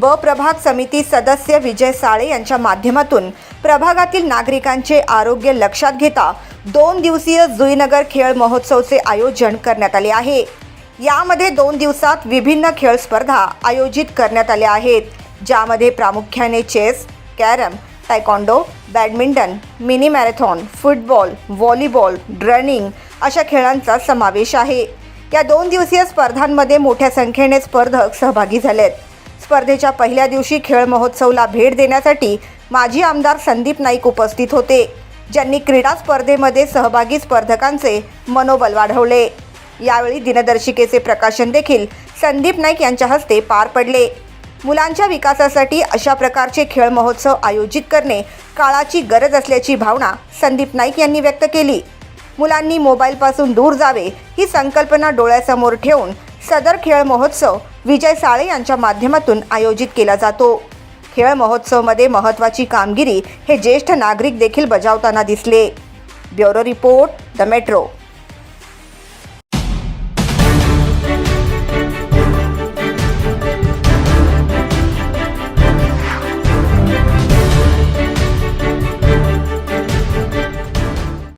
ब प्रभाग समिती सदस्य विजय साळे यांच्या माध्यमातून प्रभागातील नागरिकांचे आरोग्य लक्षात घेता दोन दिवसीय जुईनगर खेळ महोत्सवचे आयोजन करण्यात आले आहे. यामध्ये दोन दिवसात विभिन्न खेळ स्पर्धा आयोजित करण्यात आल्या आहेत ज्यामध्ये प्रामुख्याने chess carrom taekwondo badminton mini marathon football volleyball running अशा खेळांचा समावेश आहे. या दोन दिवसीय स्पर्धांमध्ये मोठ्या संख्येने स्पर्धक सहभागी झालेत. स्पर्धेच्या पहिल्या दिवशी खेळ महोत्सवला भेट देण्यासाठी माजी आमदार संदीप नाईक उपस्थित होते ज्यांनी क्रीडा स्पर्धेमध्ये सहभागी स्पर्धकांचे मनोबल वाढवले. यावेळी दिनदर्शिकेचे प्रकाशन देखील संदीप नाईक यांच्या हस्ते पार पडले. मुलांच्या विकासासाठी अशा प्रकारचे खेळ महोत्सव आयोजित करणे काळाची गरज असल्याची भावना संदीप नाईक यांनी व्यक्त केली. मुलांनी मोबाईलपासून दूर जावे ही संकल्पना डोळ्यासमोर ठेवून सदर खेळ महोत्सव विजय साळे यांच्या माध्यमातून आयोजित केला जातो. खेळ महोत्सवमध्ये महत्त्वाची कामगिरी हे ज्येष्ठ नागरिक देखील बजावताना दिसले. Bureau report the metro.